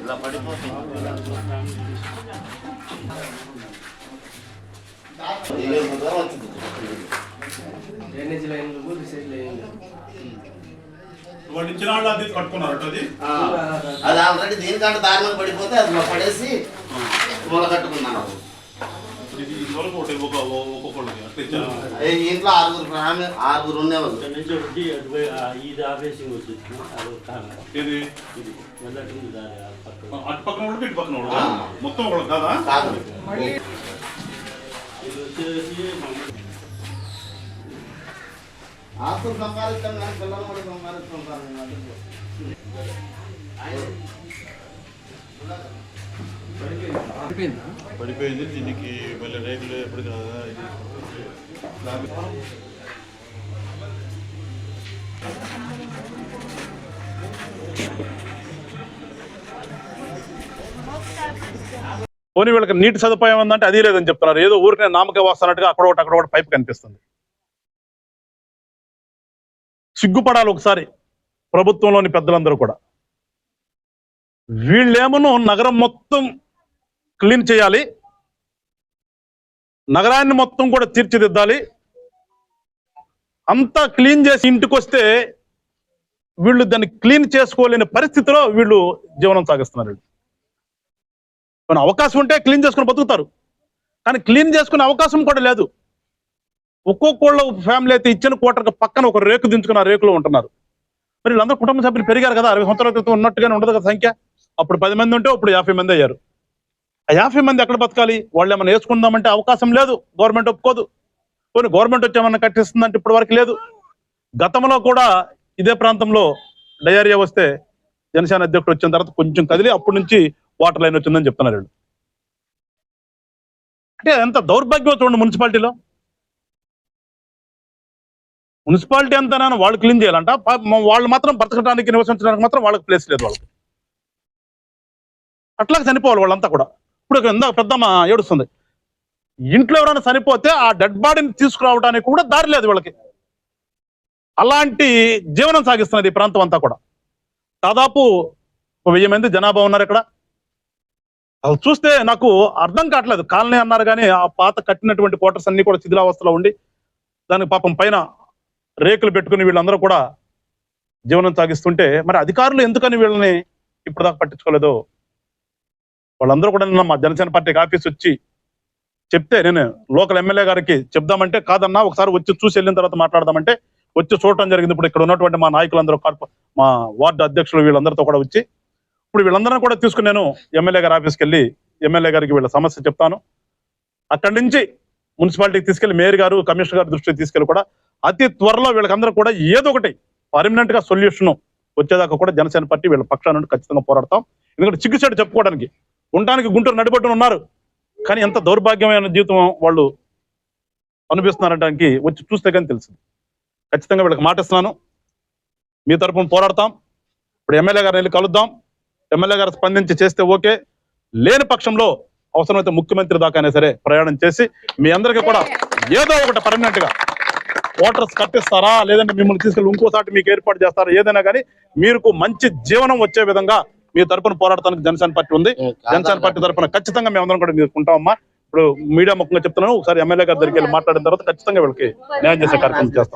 ఇలా పడిపోతుంది డ్రైనేజ్ ఇచ్చిన వాళ్ళు అది కట్టుకున్నారట అది అది ఆల్రెడీ దీనికంటే దారిలో పడిపోతే అది పడేసి మొలకట్టుకున్నాను ఇప్పుడు ఇది ఇంతవరకు ఒకటి ఒక ఒక్కొక్కళ్ళకి అట్లా ఇచ్చారు ఈ ఇంట్లో ఆరుగురు ఫ్యామిలీ ఆరుగురు ఉండేవాళ్ళు ఇక్కడ నుంచి ఒకటి అటువై ఆ ఇది ఆపేసింగ్ వచ్చేసి అది ఒక కారణం ఇది ఇది వెళ్ళట్టుంది దారి ఆ పక్కన అటు పక్కన వాళ్ళు ఇటు పక్కన వాళ్ళు మొత్తం ఒకళ్ళు కాదా కాదు ఇది వచ్చేసి మన- ఆస్తులు సంపాదిస్తాం కానీ పిల్లలు కూడా సంపాదిస్తుంటారు నేను అందుకు. పడిపోయింది? దీనికి మళ్ళీ ఎప్పుడు కదా. పోనీ వీళ్ళకి నీటి సదుపాయం ఉందంటే అది లేదని చెప్తున్నారు. ఏదో ఊరికే నామకే వస్తున్నట్టుగా అక్కడ ఒకటి అక్కడ ఒకటి పైప్ కనిపిస్తుంది. సిగ్గుపడాలి ఒకసారి ప్రభుత్వంలోని పెద్దలందరూ కూడా. వీళ్ళేమో నగరం మొత్తం క్లీన్ చేయాలి. నగరాన్ని మొత్తం కూడా తీర్చిదిద్దాలి. అంతా క్లీన్ చేసి ఇంటికి వస్తే వీళ్ళు దాన్ని క్లీన్ చేసుకోలేని పరిస్థితిలో వీళ్ళు జీవనం సాగిస్తున్నారు. కానీ అవకాశం ఉంటే క్లీన్ చేసుకుని బతుకుతారు. కానీ క్లీన్ చేసుకునే అవకాశం కూడా లేదు. ఒక్కొక్కళ్ళ ఫ్యామిలీ అయితే ఇచ్చిన కోటకు పక్కన ఒక రేకు దించుకున్న రేకులో ఉంటున్నారు. మరి వీళ్ళందరూ కుటుంబ సభ్యులు పెరిగారు కదా. అరవై సంవత్సరాల క్రితం ఉన్నట్టుగానే ఉండదు కదా సంఖ్య. అప్పుడు పది మంది ఉంటే ఇప్పుడు యాభై మంది అయ్యారు. యాభై మంది ఎక్కడ బతకాలి? వాళ్ళు ఏమైనా వేసుకుందామంటే అవకాశం లేదు. గవర్నమెంట్ ఒప్పుకోదు. కొన్ని గవర్నమెంట్ వచ్చేమన్నా కట్టిస్తుందంటే ఇప్పటి వరకు లేదు. గతంలో కూడా ఇదే ప్రాంతంలో డయేరియా వస్తే జనసేన అధ్యక్షుడు వచ్చిన తర్వాత కొంచెం కదిలి అప్పటి నుంచి వాటర్ లైన్ వచ్చిందని చెప్తున్నారు వీళ్ళు. అంటే ఎంత దౌర్భాగ్యం చూడండి మున్సిపాలిటీలో. మున్సిపాలిటీ అంతా వాళ్ళు క్లీన్ చేయాలంట. వాళ్ళు మాత్రం బ్రతకడానికి నివసించడానికి మాత్రం వాళ్ళకి ప్లేస్ లేదు వాళ్ళకి. అట్లా చనిపోవాలి వాళ్ళంతా కూడా. ఇప్పుడు ఇందాక పెద్దమ్మ ఏడుస్తుంది. ఇంట్లో ఎవరైనా చనిపోతే ఆ డెడ్ బాడీని తీసుకురావడానికి కూడా దారి లేదు వీళ్ళకి. అలాంటి జీవనం సాగిస్తున్నది ఈ ప్రాంతం అంతా కూడా. దాదాపు వెయ్యి మంది జనాభా ఉన్నారు ఇక్కడ. అవి చూస్తే నాకు అర్థం కావట్లేదు. కాలనీ అన్నారు కానీ ఆ పాత కట్టినటువంటి క్వార్టర్స్ అన్ని కూడా శిథిలావస్థలో ఉండి దానికి పాపం పైన రేకులు పెట్టుకుని వీళ్ళందరూ కూడా జీవనం సాగిస్తుంటే మరి అధికారులు ఎందుకని వీళ్ళని ఇప్పుడు దాకా పట్టించుకోలేదో? వాళ్ళందరూ కూడా నిన్న మా జనసేన పార్టీకి ఆఫీస్ వచ్చి చెప్తే నేను లోకల్ ఎమ్మెల్యే గారికి చెప్దామంటే కాదన్నా ఒకసారి వచ్చి చూసి వెళ్ళిన తర్వాత మాట్లాడదామంటే వచ్చి చూడటం జరిగింది. ఇప్పుడు ఇక్కడ ఉన్నటువంటి మా నాయకులందరూ మా వార్డు అధ్యక్షులు వీళ్ళందరితో కూడా వచ్చి ఇప్పుడు వీళ్ళందరినీ కూడా తీసుకుని నేను ఎమ్మెల్యే గారి ఆఫీస్కి వెళ్ళి ఎమ్మెల్యే గారికి వీళ్ళ సమస్య చెప్తాను. అక్కడి నుంచి మున్సిపాలిటీకి తీసుకెళ్ళి మేయర్ గారు కమిషనర్ గారి దృష్టికి తీసుకెళ్ళి కూడా అతి త్వరలో వీళ్ళకందరూ కూడా ఏదో ఒకటి పర్మనెంట్గా సొల్యూషన్ వచ్చేదాకా కూడా జనసేన పార్టీ వీళ్ళ పక్షాన నుండి ఖచ్చితంగా పోరాడతాం. ఎందుకంటే చిక్కుసేటు చెప్పుకోవడానికి ఉండడానికి గుంటూరు నడిబొట్టున ఉన్నారు. కానీ ఎంత దౌర్భాగ్యమైన జీవితం వాళ్ళు అనిపిస్తున్నారనడానికి వచ్చి చూస్తే కానీ తెలిసింది ఖచ్చితంగా వీళ్ళకి మాటిస్తున్నాను మీ తరపున పోరాడతాం. ఇప్పుడు ఎమ్మెల్యే గారిని వెళ్ళి కలుద్దాం. ఎమ్మెల్యే గారు స్పందించి చేస్తే ఓకే. లేని పక్షంలో అవసరమైతే ముఖ్యమంత్రి దాకా అయినా సరే ప్రయాణం చేసి మీ అందరికీ కూడా ఏదో ఒకటి పర్మనెంట్గా ఓటర్స్ కట్టిస్తారా? లేదంటే మిమ్మల్ని తీసుకెళ్ళి ఇంకోసారి మీకు ఏర్పాటు చేస్తారా? ఏదైనా కానీ మీకు మంచి జీవనం వచ్చే విధంగా మీ తరపున పోరాడటానికి జనసేన పార్టీ ఉంది. జనసేన పార్టీ తరపున ఖచ్చితంగా మేమందరం కూడా తీసుకుంటామమ్మా ఇప్పుడు మీడియా ముఖంగా చెప్తున్నాను ఒకసారి ఎమ్మెల్యే గారి దగ్గరికి వెళ్ళి మాట్లాడిన తర్వాత ఖచ్చితంగా వీళ్ళకి న్యాయం చేసే కార్యక్రమం చేస్తాం.